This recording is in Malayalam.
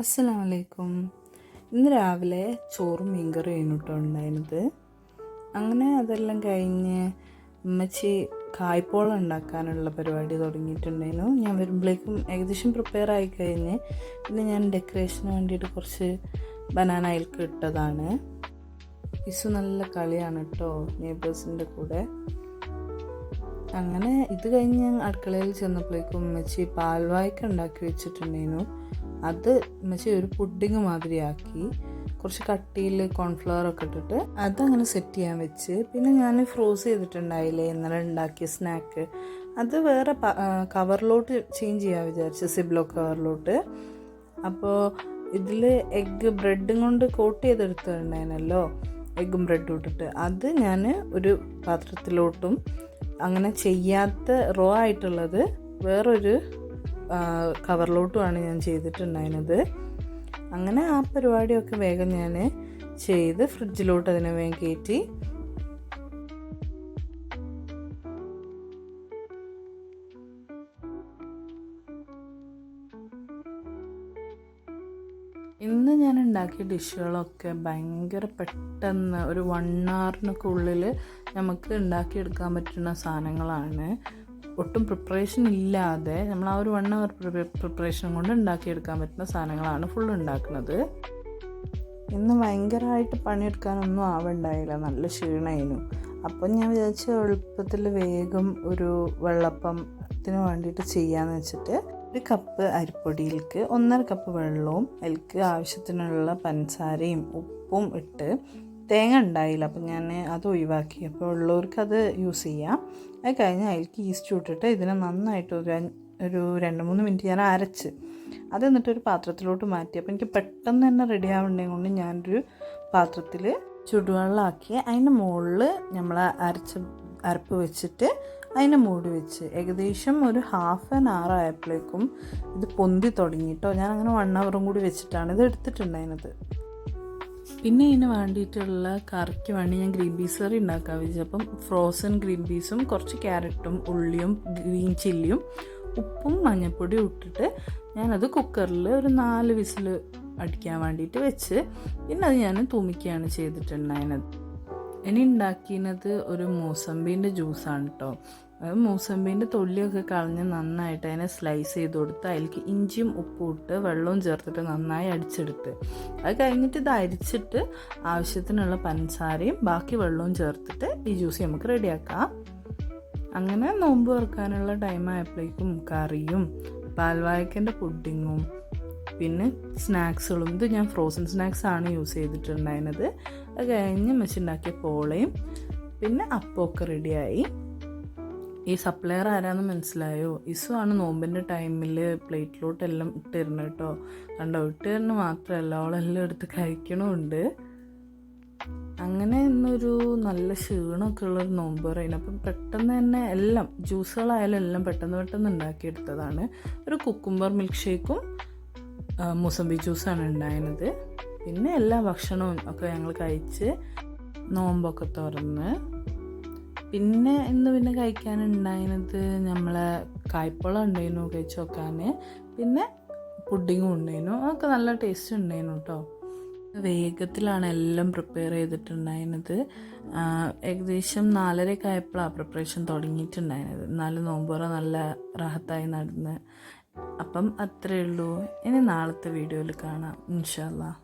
അസ്സലാമു അലൈക്കും ഇന്ന് രാവിലെ ചോറും മീൻകറിയും കേട്ടോ ഉണ്ടായിരുന്നത്. അങ്ങനെ അതെല്ലാം കഴിഞ്ഞ് അമ്മച്ചി കായ്പോളം ഉണ്ടാക്കാനുള്ള പരിപാടി തുടങ്ങിയിട്ടുണ്ടായിരുന്നു. ഞാൻ വരുമ്പോഴേക്കും ഏകദേശം പ്രിപ്പയർ ആയി കഴിഞ്ഞ് പിന്നെ ഞാൻ ഡെക്കറേഷന് വേണ്ടിയിട്ട് കുറച്ച് ബനാന അയൽക്ക് ഇട്ടതാണ്. ഇസു നല്ല കളിയാണ് കേട്ടോ നെയ്ബേഴ്സിന്റെ കൂടെ. അങ്ങനെ ഇത് കഴിഞ്ഞ് ഞാൻ അടുക്കളയിൽ ചെന്നപ്പോഴേക്കും ഉമ്മച്ചി പാൽവായ്ക്ക ഉണ്ടാക്കി വെച്ചിട്ടുണ്ടായിരുന്നു. അത് എന്നുവെച്ചാൽ ഒരു പുഡിങ് മാതിരിയാക്കി. കുറച്ച് കട്ടിയിൽ കോൺഫ്ലവർ ഒക്കെ ഇട്ടിട്ട് അതങ്ങനെ സെറ്റ് ചെയ്യാൻ വെച്ച്. പിന്നെ ഞാൻ ഫ്രോസ് ചെയ്തിട്ടുണ്ടായില്ലേ? ഇന്നലെ ഉണ്ടാക്കിയ സ്നാക്ക് അത് വേറെ കവറിലോട്ട് ചേഞ്ച് ചെയ്യാൻ വിചാരിച്ചു സിബ്ലോ കവറിലോട്ട് അപ്പോൾ ഇതിൽ എഗ്ഗ് ബ്രെഡും കൊണ്ട് കോട്ട് ചെയ്തെടുത്തിട്ടുണ്ടായിരുന്നല്ലോ? എഗ്ഗും ബ്രെഡും ഇട്ടിട്ട്. അത് ഞാൻ ഒരു പാത്രത്തിലോട്ടും അങ്ങനെ ചെയ്യാത്ത റോ ആയിട്ടുള്ളത് വേറൊരു കവറിലോട്ടുമാണ് ഞാൻ ചെയ്തിട്ടുണ്ടായിരുന്നത്. അങ്ങനെ ആ പരിപാടിയൊക്കെ വേഗം ഞാൻ ചെയ്ത് ഫ്രിഡ്ജിലോട്ട് അതിനെ വേഗം കയറ്റി. ഇന്ന് ഞാൻ ഉണ്ടാക്കിയ ഡിഷുകളൊക്കെ ഭയങ്കര പെട്ടെന്ന് ഒരു വൺ അവറിനൊക്കെ ഉള്ളിൽ നമുക്ക് ഉണ്ടാക്കിയെടുക്കാൻ പറ്റുന്ന സാധനങ്ങളാണ്. ഒട്ടും പ്രിപ്പറേഷൻ ഇല്ലാതെ നമ്മൾ ആ ഒരു വൺ അവർ പ്രിപ്പറേഷൻ കൊണ്ട് ഉണ്ടാക്കിയെടുക്കാൻ പറ്റുന്ന സാധനങ്ങളാണ് ഫുൾ ഉണ്ടാക്കുന്നത്. ഇന്ന് ഭയങ്കരമായിട്ട് പണിയെടുക്കാനൊന്നും ആവണ്ടായില്ല. നല്ല ക്ഷീണമായിരുന്നു അപ്പം ഞാൻ വിചാരിച്ച എളുപ്പത്തിൽ വേഗം ഒരു വെള്ളപ്പത്തിന് വേണ്ടിയിട്ട് ചെയ്യാമെന്ന് വെച്ചിട്ട് ഒരു കപ്പ് അരിപ്പൊടിയിലേക്ക് ഒന്നര കപ്പ് വെള്ളവും അതിലേക്ക് ആവശ്യത്തിനുള്ള പഞ്ചസാരയും ഉപ്പും ഇട്ട് തേങ്ങ ഉണ്ടായില്ല. അപ്പം ഞാൻ അത് ഒഴിവാക്കി. അപ്പോൾ ഉള്ളവർക്ക് അത് യൂസ് ചെയ്യാം. അത് കഴിഞ്ഞ് അതിലേക്ക് ഈസ്റ്റ് ഇട്ടിട്ട് ഇതിനെ നന്നായിട്ട് ഒരു ഒരു രണ്ട് മൂന്ന് മിനിറ്റ് ഞാൻ അരച്ച്. അത് എന്നിട്ട് ഒരു പാത്രത്തിലോട്ട് മാറ്റി. അപ്പോൾ എനിക്ക് പെട്ടെന്ന് തന്നെ റെഡി ആവേണ്ടത് കൊണ്ട് ഞാനൊരു പാത്രത്തിൽ ചുടുവെള്ളമാക്കി അതിന്റെ മുകളിൽ നമ്മൾ അരച്ച അരപ്പ് വെച്ചിട്ട് അതിനെ മൂടി വെച്ച് ഏകദേശം ഒരു ഹാഫ് ആൻ അവർ ആയപ്പോഴേക്കും ഇത് പൊന്തി തുടങ്ങിയിട്ടോ ഞാൻ അങ്ങനെ വൺ അവറും കൂടി വെച്ചിട്ടാണ് ഇത് എടുത്തിട്ടുണ്ടായിരുന്നത്. പിന്നെ ഇതിന് വേണ്ടിയിട്ടുള്ള കറിക്ക് വേണ്ടി ഞാൻ ഗ്രീൻ പീസ് കറി ഉണ്ടാക്കാൻ വിചാരിച്ചു. അപ്പം ഫ്രോസൺ ഗ്രീൻ പീസും കുറച്ച് ക്യാരറ്റും ഉള്ളിയും ഗ്രീൻ ചില്ലിയും ഉപ്പും മഞ്ഞൾപ്പൊടിയും ഇട്ടിട്ട് ഞാനത് കുക്കറിൽ ഒരു നാല് വിസിൽ അടിക്കാൻ വേണ്ടിയിട്ട് വെച്ച്. പിന്നെ അത് ഞാൻ തൂമിക്കുകയാണ് ചെയ്തിട്ടുണ്ടായിരുന്നത്. ഇനി ഉണ്ടാക്കിയത് ഒരു മൂസമ്പീന്റെ ജ്യൂസാണ് കേട്ടോ മൂസമ്പീന്റെ തൊല്ലിയൊക്കെ കളഞ്ഞ് നന്നായിട്ട് അതിനെ സ്ലൈസ് ചെയ്ത് കൊടുത്ത് അതിലേക്ക് ഇഞ്ചിയും ഉപ്പും ഇട്ട് വെള്ളവും ചേർത്തിട്ട് നന്നായി അടിച്ചെടുത്ത്. അത് കഴിഞ്ഞിട്ട് ഇത് അരിച്ചിട്ട് ആവശ്യത്തിനുള്ള പഞ്ചസാരയും ബാക്കി വെള്ളവും ചേർത്തിട്ട് ഈ ജ്യൂസ് നമുക്ക് റെഡിയാക്കാം. അങ്ങനെ നോമ്പ് തുറക്കാനുള്ള ടൈം ആയപ്പോഴേക്കും കറിയും പാൽവായക്കന്റെ പുഡിങ്ങും പിന്നെ സ്നാക്സുകളും. ഇത് ഞാൻ ഫ്രോസൺ സ്നാക്സ് ആണ് യൂസ് ചെയ്തിട്ടുണ്ടായിരുന്നത്. അത് കഴിഞ്ഞ് മെച്ചുണ്ടാക്കിയ പോളയും പിന്നെ അപ്പമൊക്കെ റെഡിയായി ഈ സപ്ലയർ ആരാന്ന് മനസ്സിലായോ? ഇസു ആണ് നോമ്പിന്റെ ടൈമിൽ പ്ലേറ്റിലോട്ടെല്ലാം ഇട്ടിരുന്നു കേട്ടോ. കണ്ടോ? ഇട്ടിരുന്ന് മാത്രമല്ല അവളെല്ലാം എടുത്ത് കഴിക്കണമുണ്ട് അങ്ങനെ ഇന്നൊരു നല്ല ക്ഷീണമൊക്കെ ഉള്ളൊരു നോമ്പ് പറയുന്നത് അപ്പം പെട്ടെന്ന് തന്നെ എല്ലാം ജ്യൂസുകളായാലും എല്ലാം പെട്ടെന്ന് പെട്ടെന്ന് ഉണ്ടാക്കിയെടുത്തതാണ്. ഒരു കുക്കുംബർ മിൽക്ക് ഷേക്കും മുസമ്പി ജ്യൂസാണ് ഉണ്ടായിരുന്നത്. പിന്നെ എല്ലാ ഭക്ഷണവും ഒക്കെ ഞങ്ങൾ കഴിച്ച് നോമ്പൊക്കെ തുറന്ന്. പിന്നെ ഇന്ന് പിന്നെ കഴിക്കാനുണ്ടായിരുന്നത് നമ്മളെ കായ്പളം ഉണ്ടായിരുന്നു കഴിച്ച് നോക്കാൻ പിന്നെ പുഡിങ്ങും ഉണ്ടായിരുന്നു. അതൊക്കെ നല്ല ടേസ്റ്റ് ഉണ്ടായിരുന്നു കേട്ടോ വേഗത്തിലാണ് എല്ലാം പ്രിപ്പയർ ചെയ്തിട്ടുണ്ടായിരുന്നത്. ഏകദേശം നാലരയൊക്കെ ആയപ്പോഴാണ് പ്രിപ്പറേഷൻ തുടങ്ങിയിട്ടുണ്ടായിരുന്നത്. നാല് നോമ്പുറ നല്ല റാഹത്തായി നടന്ന്. അപ്പം അത്രയേ ഉള്ളൂ. ഇനി നാളത്തെ വീഡിയോയിൽ കാണാം. ഇൻഷാല്ലാ